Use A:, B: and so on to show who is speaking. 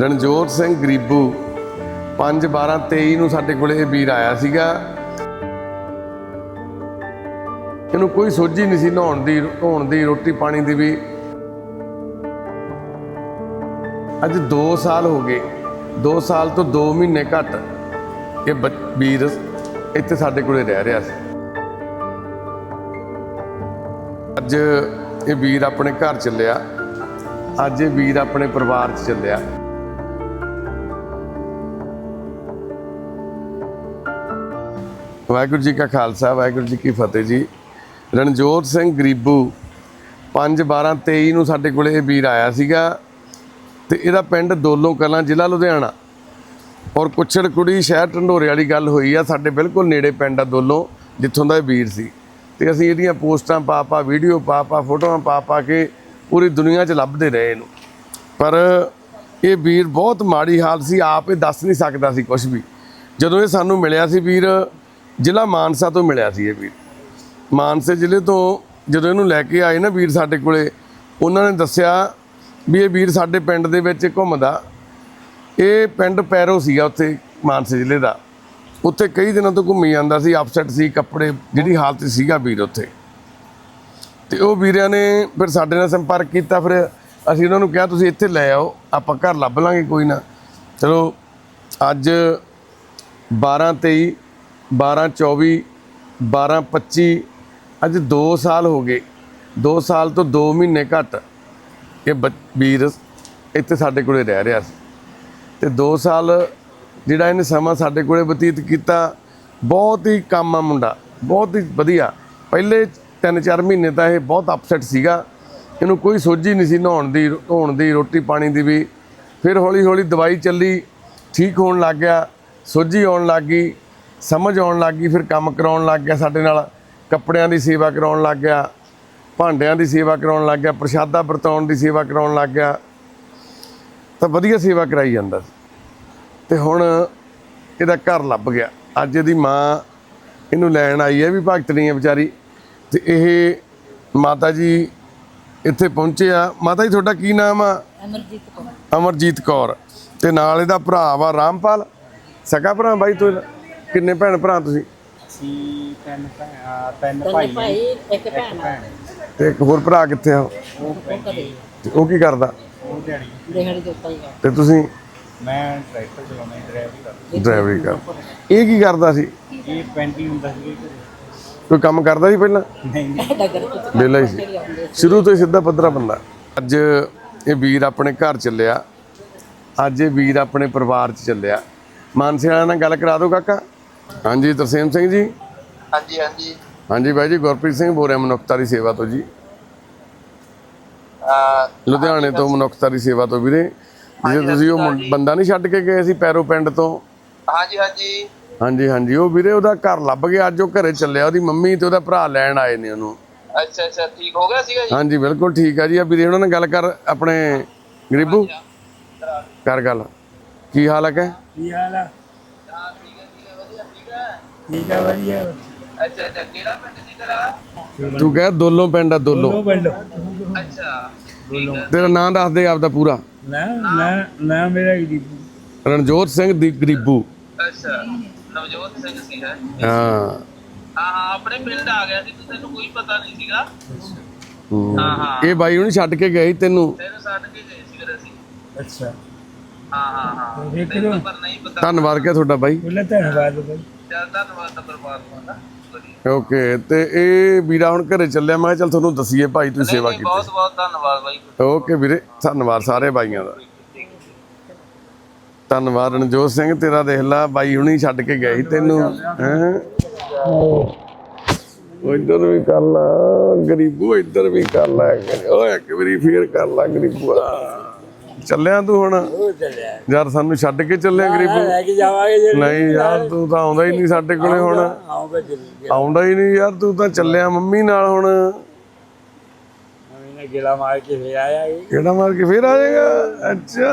A: ਰਣਜੋਤ ਸਿੰਘ ਗਰੀਬੂ 5 12 23 ਨੂੰ ਸਾਡੇ ਕੋਲੇ ਇਹ ਵੀਰ ਆਇਆ ਸੀਗਾ। ਇਹਨੂੰ ਕੋਈ ਸੋਝੀ ਨਹੀਂ ਸੀ ਨਹਾਉਣ ਦੀ, ਧੋਣ ਦੀ, ਰੋਟੀ ਪਾਣੀ ਦੀ ਵੀ। ਅੱਜ 2 ਸਾਲ ਹੋ ਗਏ 2 ਸਾਲ ਤੋਂ 2 ਮਹੀਨੇ ਘੱਟ ਇਹ ਬੱਚ- ਵੀਰ ਇੱਥੇ ਸਾਡੇ ਕੋਲੇ ਰਹਿ ਰਿਹਾ ਸੀ। ਅੱਜ ਇਹ ਵੀਰ ਆਪਣੇ ਘਰ ਚੱਲਿਆ, ਅੱਜ ਇਹ ਵੀਰ ਆਪਣੇ ਪਰਿਵਾਰ 'ਚ ਚੱਲਿਆ। ਵਾਹਿਗੁਰੂ ਜੀ ਕਾ ਖਾਲਸਾ, ਵਾਹਿਗੁਰੂ ਜੀ ਕੀ ਫਤਿਹ ਜੀ। ਰਣਜੋਤ ਸਿੰਘ ਗਰੀਬੂ 5 12 23 ਨੂੰ ਸਾਡੇ ਕੋਲੇ ਇਹ ਵੀਰ ਆਇਆ ਸੀਗਾ ਤੇ ਇਹਦਾ ਪਿੰਡ ਦੋਲੋਂ ਕਲਾਂ, ਜ਼ਿਲ੍ਹਾ ਲੁਧਿਆਣਾ। ਔਰ ਕੁੱਛੜ ਕੁੜੀ ਸ਼ਹਿਰ ਢੰਡੋਰੇ ਵਾਲੀ ਗੱਲ ਹੋਈ ਆ, ਸਾਡੇ ਬਿਲਕੁਲ ਨੇੜੇ ਪਿੰਡ ਆ ਦੋਲੋਂ, ਜਿੱਥੋਂ ਦਾ ਇਹ ਵੀਰ ਸੀ। ਤੇ ਅਸੀਂ ਇਹਦੀਆਂ ਪੋਸਟਾਂ ਪਾ ਪਾ, ਵੀਡੀਓ ਪਾ ਪਾ, ਫੋਟੋਆਂ ਪਾ ਪਾ ਕੇ ਪੂਰੀ ਦੁਨੀਆ 'ਚ ਲੱਭਦੇ ਰਹੇ ਇਹਨੂੰ। ਪਰ ਇਹ ਵੀਰ ਬਹੁਤ ਮਾੜੀ ਹਾਲਤ ਸੀ, ਆਪ ਇਹ ਦੱਸ ਨਹੀਂ ਸਕਦਾ ਸੀ ਕੁਝ ਵੀ। ਜਦੋਂ ਇਹ ਸਾਨੂੰ ਮਿਲਿਆ ਸੀ ਵੀਰ ਜ਼ਿਲ੍ਹਾ ਮਾਨਸਾ ਤੋਂ ਮਿਲਿਆ ਸੀ ਇਹ ਵੀਰ। ਮਾਨਸੇ ਜ਼ਿਲ੍ਹੇ ਤੋਂ ਜਦੋਂ ਇਹਨੂੰ ਲੈ ਕੇ ਆਏ ਨਾ ਵੀਰ ਸਾਡੇ ਕੋਲੇ, ਉਹਨਾਂ ਨੇ ਦੱਸਿਆ ਵੀ ਇਹ ਵੀਰ ਸਾਡੇ ਪਿੰਡ ਦੇ ਵਿੱਚ ਘੁੰਮਦਾ। ਇਹ ਪਿੰਡ ਪੈਰੋ ਸੀਗਾ ਉੱਥੇ, ਮਾਨਸੇ ਜ਼ਿਲ੍ਹੇ ਦਾ। ਉੱਥੇ ਕਈ ਦਿਨਾਂ ਤੋਂ ਘੁੰਮੀ ਜਾਂਦਾ ਸੀ ਅਪਸੈਟ ਸੀ, ਕੱਪੜੇ ਜਿਹੜੀ ਹਾਲਤ ਸੀਗਾ ਵੀਰ ਉੱਥੇ। ਤੇ ਉਹ ਵੀਰਿਆਂ ਨੇ ਫਿਰ ਸਾਡੇ ਨਾਲ ਸੰਪਰਕ ਕੀਤਾ, ਫਿਰ ਅਸੀਂ ਉਹਨਾਂ ਨੂੰ ਕਿਹਾ, ਤੁਸੀਂ ਇੱਥੇ ਲੈ ਆਓ, ਆਪਾਂ ਘਰ ਲੱਭ ਲਾਂਗੇ ਕੋਈ ਨਾ। ਚਲੋ, ਅੱਜ 12 23 12 24 12 25 ਅੱਜ 2 ਸਾਲ ਹੋ ਗਏ। 2 ਸਾਲ ਤੋਂ 2 ਮਹੀਨੇ ਘੱਟ ਇਹ ਬੱਚ- ਵੀਰ ਇੱਥੇ ਸਾਡੇ ਕੋਲੇ ਰਹਿ ਰਿਹਾ ਸੀ। ਤੇ 2 ਸਾਲ ਜਿਹੜਾ ਇਹਨੇ ਸਮਾਂ ਸਾਡੇ ਕੋਲੇ ਬਤੀਤ ਕੀਤਾ, ਬਹੁਤ ਹੀ ਕੰਮ ਆ ਮੁੰਡਾ, ਬਹੁਤ ਹੀ ਵਧੀਆ। ਪਹਿਲੇ 3-4 ਮਹੀਨੇ ਤਾਂ ਇਹ ਬਹੁਤ ਅਪਸੈਟ ਸੀਗਾ। ਇਹਨੂੰ ਕੋਈ ਸੋਝੀ ਨਹੀਂ ਸੀ ਨਹਾਉਣ ਦੀ, ਧੋਣ ਦੀ, ਰੋਟੀ ਪਾਣੀ ਦੀ ਵੀ। ਫਿਰ ਹੌਲੀ ਹੌਲੀ ਦਵਾਈ ਚੱਲੀ, ਠੀਕ ਹੋਣ ਲੱਗ ਗਿਆ, ਸੋਝੀ ਆਉਣ ਲੱਗ ਗਈ। ਸਮਝ ਆਉਣ ਲੱਗ ਗਈ ਫਿਰ ਕੰਮ ਕਰਾਉਣ ਲੱਗ ਗਿਆ ਸਾਡੇ ਨਾਲ ਕੱਪੜਿਆਂ ਦੀ ਸੇਵਾ ਕਰਾਉਣ ਲੱਗ ਗਿਆ ਭਾਂਡਿਆਂ ਦੀ ਸੇਵਾ ਕਰਾਉਣ ਲੱਗ ਗਿਆ ਪ੍ਰਸ਼ਾਦਾ ਵਰਤਾਉਣ ਦੀ ਸੇਵਾ ਕਰਾਉਣ ਲੱਗ ਗਿਆ ਤਾਂ ਵਧੀਆ ਸੇਵਾ ਕਰਾਈ ਜਾਂਦਾ ਸੀ। ਤੇ ਹੁਣ ਇਹਦਾ ਘਰ ਲੱਭ ਗਿਆ। ਅੱਜ ਇਹਦੀ ਮਾਂ ਇਹਨੂੰ ਲੈਣ ਆਈ ਹੈ ਵੀ ਭਗਤਣੀ ਹੈ ਵਿਚਾਰੀ। ਤੇ ਇਹ ਮਾਤਾ ਜੀ ਇੱਥੇ ਪਹੁੰਚੇ ਆ। ਮਾਤਾ ਜੀ ਤੁਹਾਡਾ ਕੀ ਨਾਮ ਆ?
B: ਅਮਰਜੀਤ ਕੌਰ।
A: ਅਮਰਜੀਤ ਕੌਰ। ਤੇ ਨਾਲ ਇਹਦਾ ਭਰਾ ਵਾ ਰਾਮਪਾਲ। ਸਕਾ ਭਰਾ ਬਾਈ ਤੂੰ? ਕਿੰਨੇ ਭੈਣ ਭਰਾ ਤੁਸੀਂ?
C: ਅਸੀਂ ਤਿੰਨ ਭੈਣ ਤਿੰਨ
B: ਦੋਨੇ
C: ਭਾਈ
B: ਭਾਈ ਇੱਕ ਭੈਣ
C: ਭੈਣ।
A: ਤੇ ਇੱਕ ਹੋਰ ਭਰਾ ਕਿੱਥੇ ਆ? ਉਹ?
C: ਉਹ
B: ਉਹ ਕਦੇ
A: ਤੇ ਉਹ ਕੀ ਕਰਦਾ?
C: ਉਹ ਦਿਹਾੜੀ
B: ਦਿਹਾੜੀ ਦੇ ਉੱਤੇ ਹੀ ਆ।
A: ਤੇ ਤੁਸੀਂ?
C: ਮੈਂ ਟਰੈਕਟਰ ਚਲਾਉਣਾ ਡਰਾਈਵਰੀ ਕਰਦਾ।
A: ਡਰਾਈਵਰੀ ਕਰ ਇਹ ਕੀ ਕਰਦਾ ਸੀ?
C: ਇਹ ਪੈਂਟੀ ਹੁੰਦਾ ਸੀ ਘਰੇ।
A: ਕੋਈ ਕੰਮ ਕਰਦਾ ਸੀ ਪਹਿਲਾਂ?
C: ਨਹੀਂ ਨਹੀਂ।
B: ਡੱਗਰ
A: ਵਿਹਲਾ ਹੀ ਸੀ। ਸ਼ੁਰੂ ਤੋਂ ਹੀ ਸਿੱਧਾ ਪੱਧਰਾ ਬੰਦਾ। ਅੱਜ ਇਹ ਵੀਰ ਆਪਣੇ ਘਰ ਚੱਲਿਆ। ਅੱਜ ਇਹ ਵੀਰ ਆਪਣੇ ਪਰਿਵਾਰ 'ਚ ਚੱਲਿਆ। ਮਾਨਸੇ ਵਾਲਿਆਂ ਨਾਲ ਗੱਲ ਕਰਾ ਦਿਓ ਕਾਕਾ। ਹਾਂਜੀ ਤਰਸੇਮ ਸਿੰਘ ਜੀ।
D: ਹਾਂਜੀ ਹਾਂਜੀ।
A: ਹਾਂਜੀ ਬਾਈ ਜੀ ਗੁਰਪ੍ਰੀਤ ਸਿੰਘ ਬੋਲ ਰਿਹਾ ਮਨੁੱਖਤਾ ਦੀ ਸੇਵਾ ਤੋਂ ਜੀ। ਲੁਧਿਆਣੇ ਤੋਂ ਮਨੁੱਖਤਾ ਦੀ ਸੇਵਾ ਤੋਂ ਵੀਰੇ। ਜੇ ਤੁਸੀਂ ਉਹ ਬੰਦਾ ਨਹੀਂ ਛੱਡ ਕੇ ਗਏ ਸੀ ਪੈਰੋ ਪਿੰਡ ਤੋਂ?
D: ਹਾਂਜੀ ਹਾਂਜੀ।
A: ਹਾਂਜੀ ਹਾਂਜੀ ਉਹ ਵੀਰੇ ਉਹਦਾ ਘਰ ਲੱਭ ਗਿਆ ਅੱਜ ਉਹ ਘਰੇ ਚੱਲਿਆ ਉਹਦੀ ਮੰਮੀ ਤੇ ਉਹਦਾ ਭਰਾ ਲੈਣ ਆਏ ਨੇ ਉਹਨੂੰ।
D: ਅੱਛਾ ਅੱਛਾ ਠੀਕ ਹੋ ਗਿਆ ਸੀਗਾ ਜੀ?
A: ਹਾਂਜੀ ਬਿਲਕੁਲ ਠੀਕ ਆ ਜੀ। ਆ ਵੀਰੇ ਉਹਨਾਂ ਨਾਲ ਗੱਲ ਕਰ ਆਪਣੇ ਗਰੀਬੂ। ਕਰ ਗੱਲ। ਕੀ ਹਾਲ ਹੈ ਕਿ?
C: ਹਾਲ ਆ?
D: ਹਾਂ ਠੀਕ ਹੈ ਠੀਕ ਹੈ ਵਧੀਆ ਠੀਕ ਹੈ
C: ਠੀਕ ਆ ਵਧੀਆ।
D: ਅੱਛਾ ਅੱਛਾ ਕਿਹੜਾ ਪਿੰਡ ਸੀ ਤੇਰਾ?
A: ਤੂੰ ਕਹਿ ਦੋਲੋਂ ਪਿੰਡ ਆ ਦੋਲੋਂ।
C: ਪਿੰਡ।
D: ਅੱਛਾ ਠੀਕ ਹੈ
A: ਤੇਰਾ ਨਾਂ ਦੱਸ ਦੇ ਆਪਦਾ ਪੂਰਾ।
C: ਨਾ ਨਾ ਨਾ ਮੇਰਾ ਗਰੀਬ
A: ਰਣਜੋਤ ਸਿੰਘ ਦੀ ਗਰੀਬੂ।
D: ਅੱਛਾ ਨਵਜੋਤ ਸਿੰਘ ਸੀ ਹੈ?
A: ਹਾਂ।
D: ਹਾਂ ਹਾਂ ਆਪਣੇ ਪਿੰਡ ਆ ਗਿਆ ਸੀ ਤੇ ਤੈਨੂੰ ਕੋਈ ਪਤਾ ਨਹੀਂ ਸੀਗਾ?
A: ਹੂੰ।
D: ਹਾਂ ਹਾਂ।
A: ਇਹ ਬਾਈ ਉਹਨੇ ਛੱਡ ਕੇ ਗਏ ਸੀ ਤੈਨੂੰ?
D: ਤੈਨੂੰ ਛੱਡ ਕੇ ਗਏ ਸੀ ਫਿਰ ਅਸੀਂ।
C: ਅੱਛਾ।
D: ਹਾਂ ਹਾਂ ਹਾਂ।
C: ਦੇਖ
D: ਤੈਨੂੰ
C: ਲਓ।
D: ਪਰ ਨਹੀਂ ਪਤਾ
A: ਧੰਨਵਾਦ ਕਿਹਾ ਤੁਹਾਡਾ ਬਾਈ?
C: ਬੋਲੇ ਧੰਨਵਾਦ ਬਾਈ।
D: ਧੰਨਵਾਦ ਪਰਮਾਤਮਾ ਦਾ।
A: ਓਕੇ ਤੇ ਇਹ ਵੀਰਾ ਹੁਣ ਘਰੇ ਚੱਲਿਆ ਮੈਂ ਚੱਲ ਤੁਹਾਨੂੰ ਦਸੀਏ ਭਾਈ ਤੁਸੀਂ ਸੇਵਾ ਕੀਤੀ।
D: ਬਹੁਤ ਬਹੁਤ ਧੰਨਵਾਦ ਬਾਈ।
A: ਓਕੇ ਵੀਰੇ ਧੰਨਵਾਦ ਸਾਰੇ ਬਾਈਆਂ ਦਾ। ਧੰਨਵਾਦ ਰਣਜੋਤ ਸਿੰਘ ਤੇਰਾ ਦੇਖ ਲਾ ਬਾਈ ਹੁਣੀ ਛੱਡ ਕੇ ਗਏ ਤੈਨੂੰ ਹੈ? ਉਹ ਇੱਧਰ ਵੀ ਕਰ ਲਾ ਗਰੀਬੂ ਇੱਧਰ ਵੀ ਕਰ ਲਾ। ਓਏ ਇੱਕ ਵਾਰੀ ਫੇਰ ਕਰ ਲਾ ਗਰੀਬੂਆ। ਚੱਲਿਆ ਤੂੰ ਹੁਣ? ਯਾਰ ਸਾਨੂੰ ਛੱਡ ਕੇ ਚੱਲਿਆ ਗਰੀਬੂ।
C: ਕੇ ਜਾਵਾਂਗੇ
A: ਨਹੀਂ ਯਾਰ ਤੂੰ ਤਾਂ ਆਉਂਦਾ ਹੀ ਨਹੀਂ ਸਾਡੇ ਕੋਲੇ ਹੁਣ।
C: ਆਉਂਗਾ ਜਰੂਰ
A: ਆਉਂਦਾ ਹੀ ਨਹੀਂ ਯਾਰ ਤੂੰ ਤਾਂ ਚੱਲਿਆ ਮੰਮੀ ਨਾਲ ਹੁਣ।
C: ਗੇੜਾ ਮਾਰ ਕੇ ਫੇਰ ਆਇਆ ਇਹ
A: ਕਿਹੜਾ ਮਾਰ ਕੇ ਫੇਰ ਆ ਜਾਏਗਾ। ਅੱਛਾ।